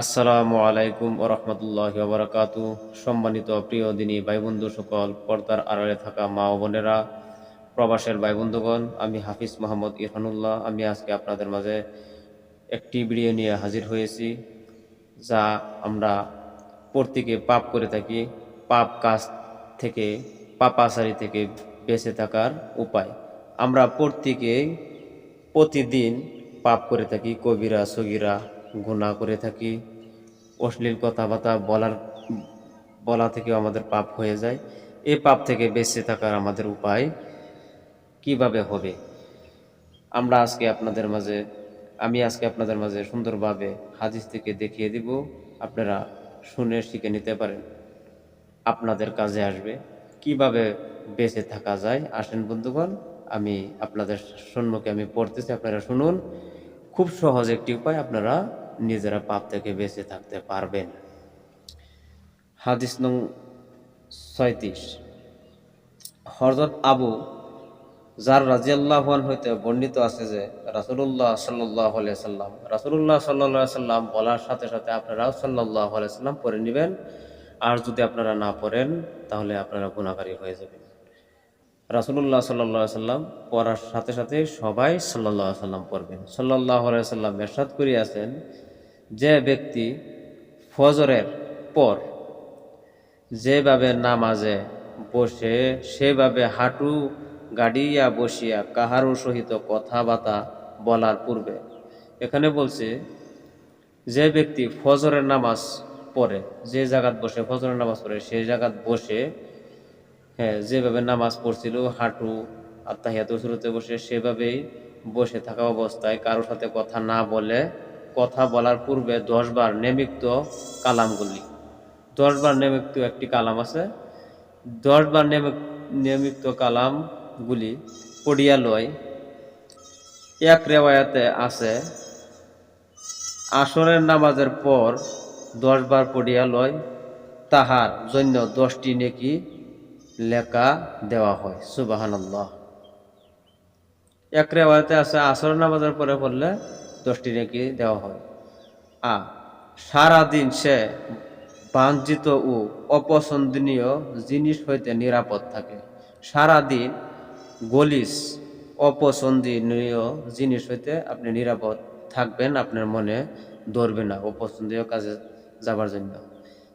আসসালামু আলাইকুম ও রহমতুল্লাহ বারাকাতু। সম্মানিত প্রিয় দিনী ভাই বন্ধু সকল, পর্দার আড়ালে থাকা মা ও বোনেরা, প্রবাসের ভাই বন্ধুগণ আমি হাফিজ মোহাম্মদ ইরফানুল্লাহ আমি আজকে আপনাদের মাঝে একটি ভিডিও নিয়ে হাজির হয়েছি, যা আমরা প্রত্যেকে পাপ করে থাকি, পাপ কাজ থেকে, পাপাচারি থেকে বেঁচে থাকার উপায়। আমরা প্রত্যেকে প্রতিদিন পাপ করে থাকি, কবিরা, সগিরা গুণা করে থাকি। অশ্লীল কথাবার্তা বলার, বলা থেকেও আমাদের পাপ হয়ে যায়। এই পাপ থেকে বেঁচে থাকার আমাদের উপায় কীভাবে হবে? আমরা আজকে আপনাদের মাঝে, আমি আজকে আপনাদের মাঝে সুন্দরভাবে হাদিস থেকে দেখিয়ে দিব। আপনারা শুনে শিখে নিতে পারেন। আপনাদের কাজে আসবে। কীভাবে বেঁচে থাকা যায়? আসেন বন্ধুগণ, আমি আপনাদের সম্মুখে আমি পড়তেছি, আপনারা শুনুন। খুব সহজ একটি উপায়, আপনারা নিজেরা পাপ থেকে বেঁচে থাকতে পারবেন। হাদিস নং ছয়ত্রিশ। হরজত আবু যার রাজিয়াল্লাহান হইতে বর্ণিত আছে যে রাসুল্লাহ সাল্লাহ সাল্লাম রাসুল্লাহ সাল্লাহ সাল্লাম বলার সাথে সাথে আপনারা সাল্লাহ সাল্লাম পড়ে নেবেন। আর যদি আপনারা না পড়েন, তাহলে আপনারা গুণাকারী হয়ে যাবেন। রাসুল্লাহ সাল্লাহ সাল্লাম পড়ার সাথে সাথে সবাই সাল্লাহ সাল্লাম পড়বেন। সাল্লাহ সাল্লাম এরশাদ করিয়াছেন যে ব্যক্তি ফজরের পর যেভাবে নামাজে বসে, সেভাবে হাঁটু গাড়িয়া বসিয়া কাহারও সহিত কথাবার্তা বলার পূর্বে এখানে বলছে, যে ব্যক্তি ফজরের নামাজ পড়ে, যে জায়গাত বসে, ফজরের নামাজ পড়ে সেই জায়গাত বসে হ্যাঁ যেভাবে নামাজ পড়ছিল, হাঁটু আত্মাহিয়াত শুরুতে বসে, সেভাবেই বসে থাকা অবস্থায় কারোর সাথে কথা না বলে কথা বলার পূর্বে দশবার নেমিক্ত কালামগুলি দশবার নেমিক্ত একটি কালাম আছে। দশবার নেমিক নিয়মিত কালামগুলি পড়িয়া লয় এক রেওয়ায়াতে আছে, আসরের নামাজের পর দশবার পড়িয়া লয় তাহার জন্য দশটি নেকি লেখা দেওয়া হয়। সুবাহান্লাহ এক রেওয়ায়তে আছে আসর নামাজের পরে পড়লে দশটি নেকি দেওয়া হয়। আ, সারাদিন সে বাঞ্ছিত ও অপছন্দনীয় জিনিস হইতে নিরাপদ থাকে। সারাদিন গলিস অপছন্দনীয় জিনিস হইতে আপনি নিরাপদ থাকবেন, আপনার মনে ধরবে না অপছন্দীয় কাজে যাবার জন্য।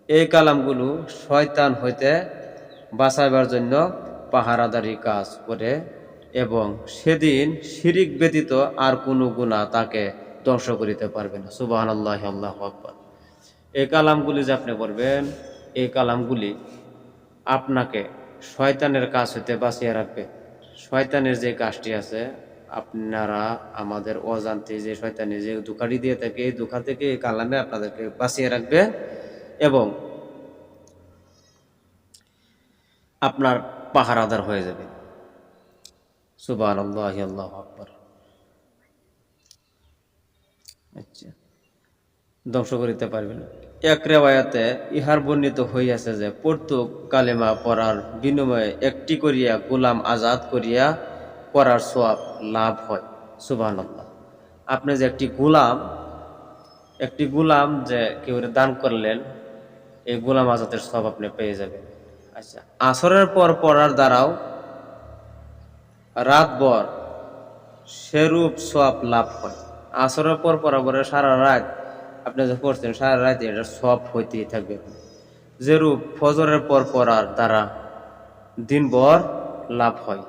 এই কালামগুলো শয়তান হইতে বাঁচাইবার জন্য পাহারাদারি কাজ করে এবং সেদিন শিরিক ব্যতীত আর কোনো গুণা তাকে ধ্বংস করিতে পারবে না। সুবাহ আল্লাহ আল্লাহ আকবর। এই কালামগুলি যে আপনি করবেন এই কালামগুলি আপনাকে শয়তানের কাজ হইতে বাঁচিয়ে রাখবে। শয়তানের যে কাজটি আছে, আপনারা আমাদের অজান্তে যে শয়তানের যে দুকাটি দিয়ে থাকে, এই দুঃখা থেকে এই কালামে আপনাদেরকে বাঁচিয়ে রাখবে এবং আপনার পাহারাদার হয়ে যাবে। সুবাহ আল্লাহ আল্লাহ আকবর। আচ্ছা। ধ্বংস করিতে পারবে না এক রেওয়ায়াতে ইহার বর্ণিত হইয়াছে যে, প্রত্যেক কালেমা পড়ার বিনিময়ে একটি করিয়া গোলাম আজাদ করিয়া পড়ার সোয়াব লাভ হয়। সুবাহ আপনি যে একটি গোলাম একটি গোলাম যে কেউ দান করলেন, এই গোলাম আজাদের সব আপনি পেয়ে যাবেন। আচ্ছা আসরের পর পড়ার দ্বারাও রাতভর সেরূপ সব লাভ হয় আসরের পর পড়া সারা রাত, আপনি যে পড়ছেন, সারা রাত এটা সব হইতেই থাকবে। যেরূপ ফজরের পর পড়ার দ্বারা দিনভর লাভ হয়।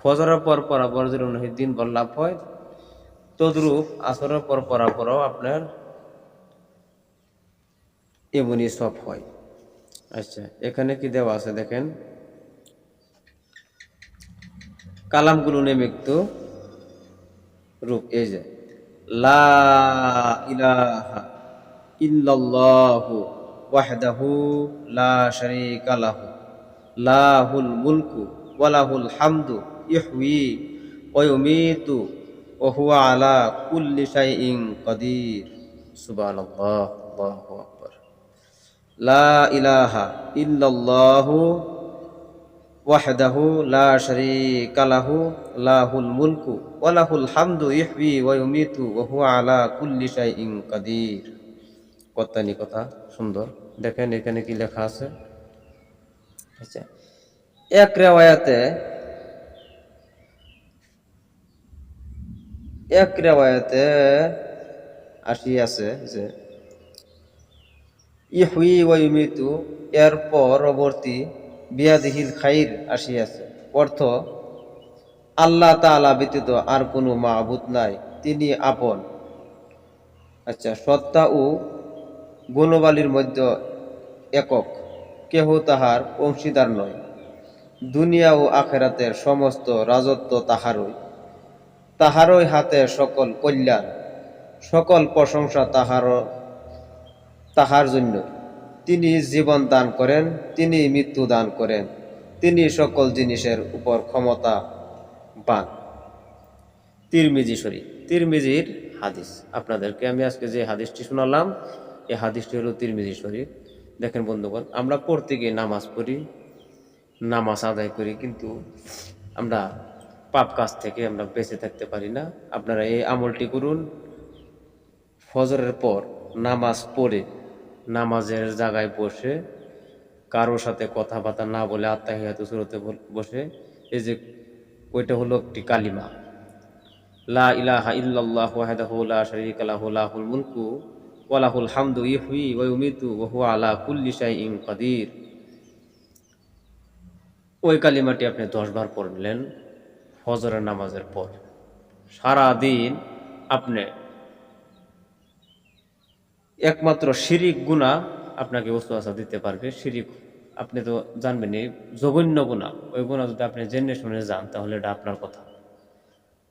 ফজরের পর পড়া পর যেরূপ দিনভর লাভ হয়, তদ্রূপ আসরের পর পড়া পরও আপনার এমনই সব হয়। আচ্ছা এখানে কি দেওয়া আছে দেখেন? কালামগুলো নিমিত্ত রূপ এই যে, লা ইলাহা ইল্লাল্লাহু ওয়াহদাহু লা শারীকা লাহু। লাহুল মুলকু ওয়া হামদু ইহয়ি ওয়া ইউমীতু ওয়া হুয়া আলা কুল্লি শাইইন কাদির। সুবহানাল্লাহ, আল্লাহু লা ইলাহা ইল্লাল্লাহু ওয়াহদাহু লা শারীকা লাহু, লাহুল মুলকু ওয়া হামদু ইহয়ি ওয়া ইউমীতু ওয়া আলা কুল্লি কথা? সুন্দর। দেখেন এখানে কি লেখা আছে? আচ্ছা। এক রেওয়ায়াতে এক রেওয়ায়াতে আসি আছে যে ইহুই ওয়াইমিতু এর পরবর্তী বিয়াদিহিল খাইর আসিয়াছে। অর্থ, আল্লাহ তাআলা ব্যতীত আর কোনো মাহবুদ নাই, তিনি আপন। আচ্ছা সত্তা ও গুণবালির মধ্যে একক, কেহ তাহার অংশীদার নয়। দুনিয়া ও আখেরাতের সমস্ত রাজত্ব তাহারই। তাহারই হাতে সকল কল্যাণ, সকল প্রশংসা তাহার তাহার জন্য। তিনি জীবন দান করেন, তিনি মৃত্যু দান করেন, তিনি সকল জিনিসের উপর ক্ষমতা বান তিরমিজি শরীফ, তিরমিজির হাদিস। আপনাদেরকে আমি আজকে যে হাদিসটি শোনালাম, এই হাদিসটি হলো তিরমিজি শরীফ। দেখেন বন্ধুগণ, আমরা পড়তে গিয়ে নামাজ পড়ি, নামাজ আদায় করি, কিন্তু আমরা পাপ কাজ থেকে আমরা বেঁচে থাকতে পারি না। আপনারা এই আমলটি করুন। ফজরের পর নামাজ পড়ে নামাজের জায়গায় বসে, কারোর সাথে কথাবার্তা না বলে আত্মাহিয়াত সুরতে বসে, এই যে ওইটা হলো একটি কালিমা। লা ইলাহা ইল্লাল্লাহ ওয়াহদাহু লা শারীকা লাহু, লাহুল মুলকু ওয়া লাহুল হামদু ইহয়ি ওয়া ইউমিতু ওয়া হুয়া আলা কুল্লি শাইইন কাদির। ওই কালিমাটি আপনি দশবার পড়লেন ফজরের নামাজের পর। সারা দিন আপনি একমাত্র শিরিক গুণা আপনাকে ওসুয়াশা দিতে পারবে। শিরিক, আপনি তো জানবেনই, জঘন্য গুণা। ওই গুণা যদি আপনি জেনে শুনে যান, তাহলে এটা আপনার কথা।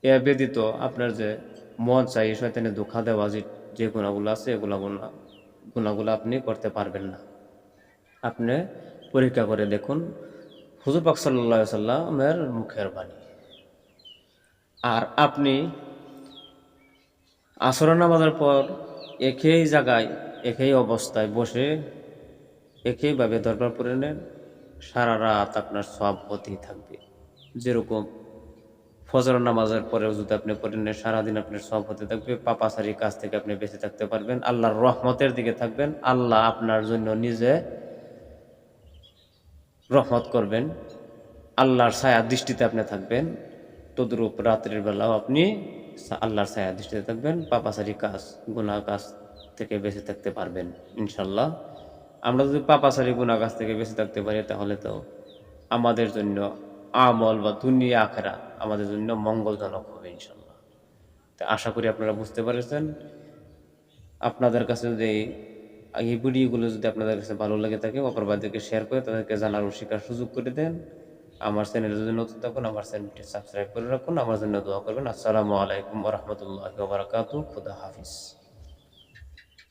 এ ব্যতীত আপনার যে মন চাই, শয়তানে দুঃখা দেওয়া, যে যে গুণাগুলো আছে, এগুলা গুণা গুণাগুলো আপনি করতে পারবেন না। আপনি পরীক্ষা করে দেখুন, হুজুর পাক সাল্লা সাল্লামের মুখের বাণী। আর আপনি আসর নামাজের পর একই জায়গায়, একই অবস্থায় বসে একইভাবে দরবার পড়ে নেন, সারা রাত আপনার সব হতেই থাকবে। যেরকম ফজর নামাজের পরেও যদি আপনি পড়ে নেন, সারাদিন আপনার সব হতে থাকবে পাপাসারির কাছ থেকে আপনি বেঁচে থাকতে পারবেন, আল্লাহর রহমতের দিকে থাকবেন, আল্লাহ আপনার জন্য নিজে রহমত করবেন, আল্লাহর ছায়া দৃষ্টিতে আপনি থাকবেন, তদরূপ রাত্রের বেলাও আপনি আল্লাহর ছায়া দৃষ্টিতে থাকবেন, পাপাচারি কাজ, গুনাহ কাজ থেকে বেঁচে থাকতে পারবেন ইনশাল্লাহ আমরা যদি পাপাচারি, গুনাহ কাজ থেকে বেঁচে থাকতে পারি, তাহলে তো আমাদের জন্য আমল বা দুনিয়া আখেরা আমাদের জন্য মঙ্গলজনক হবে ইনশাল্লাহ তো আশা করি আপনারা বুঝতে পেরেছেন। আপনাদের কাছে যদি এই ভিডিওগুলো যদি আপনাদের কাছে ভালো লাগে থাকে অপরবাদীকে শেয়ার করে তাদেরকে জানার ও শেখার সুযোগ করে দেন। আমার চ্যানেলে যদি নতুন থাকুন, আমার চ্যানেলটি সাবস্ক্রাইব করে রাখুন। আমার জন্য দোয়া করবেন। আসসালামু আলাইকুম রহমতুল্লাহ বারাকাতু খুদা হাফিজ।